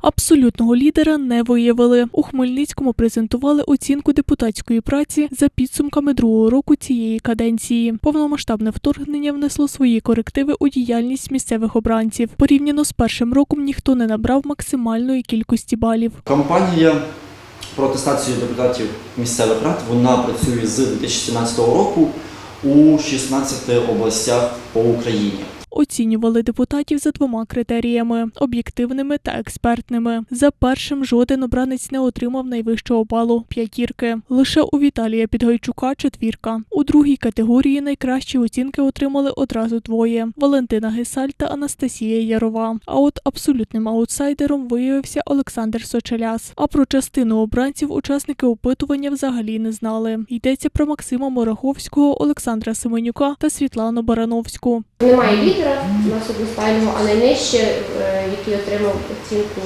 Абсолютного лідера не виявили. У Хмельницькому презентували оцінку депутатської праці за підсумками другого року цієї каденції. Повномасштабне вторгнення внесло свої корективи у діяльність місцевих обранців. Порівняно з першим роком ніхто не набрав максимальної кількості балів. Кампанія про атестацію депутатів місцевих рад вона працює з 2017 року у 16 областях по Україні. Оцінювали депутатів за двома критеріями об'єктивними та експертними. За першим жоден обранець не отримав найвищого балу п'ятірки. Лише у Віталія Підгайчука четвірка. У другій категорії найкращі оцінки отримали одразу двоє: Валентина Гесаль та Анастасія Ярова. А от абсолютним аутсайдером виявився Олександр Сочеляс. А про частину обранців учасники опитування взагалі не знали. Йдеться про Максима Мораховського, Олександра Семенюка та Світлану Барановську. Немає лідера у нас одностайного, а найнижче, е, який отримав оцінку,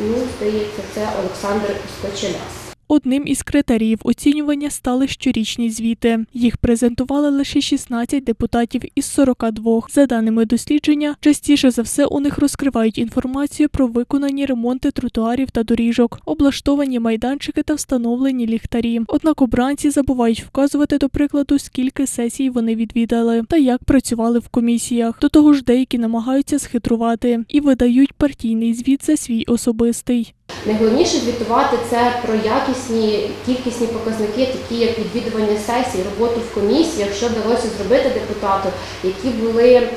ну, здається, це Олександр Скочеляс. Одним із критеріїв оцінювання стали щорічні звіти. Їх презентували лише 16 депутатів із 42. За даними дослідження, частіше за все у них розкривають інформацію про виконані ремонти тротуарів та доріжок, облаштовані майданчики та встановлені ліхтарі. Однак обранці забувають вказувати, до прикладу, скільки сесій вони відвідали та як працювали в комісіях. До того ж, деякі намагаються схитрувати і видають партійний звіт за свій особистий. Найголовніше звітувати це про якісні кількісні показники, такі як відвідування сесій, роботу в комісіях, що вдалося зробити депутату, які були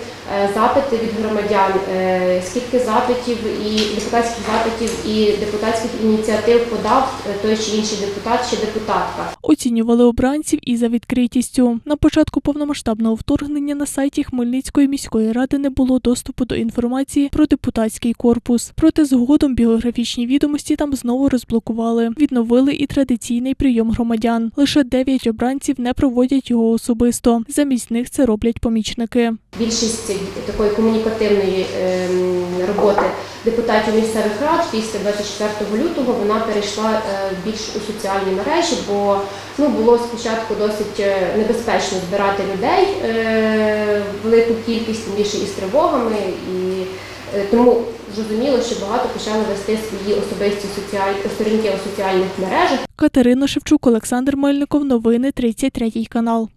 запити від громадян, е, скільки запитів і депутатських запитів і депутатських ініціатив подав е, той чи інший депутат чи депутатка. Оцінювали обранців і за відкритістю. На початку повномасштабного вторгнення на сайті Хмельницької міської ради не було доступу до інформації про депутатський корпус. Проте згодом біографічні відомості там знову розблокували. Відновили і традиційний прийом громадян. Лише дев'ять обранців не проводять його особисто. Замість них це роблять помічники. Більшість такої комунікативної ем, роботи депутатів місцевих рад після 24 лютого вона перейшла е, більш у соціальні мережі, бо ну було спочатку досить е, небезпечно збирати людей е, велику кількість, тим більше із тривогами, і тому зрозуміло, що багато почали вести свої особисті соціальні сторінки у соціальних мережах. Катерина Шевчук, Олександр Мельников. Новини 33 канал.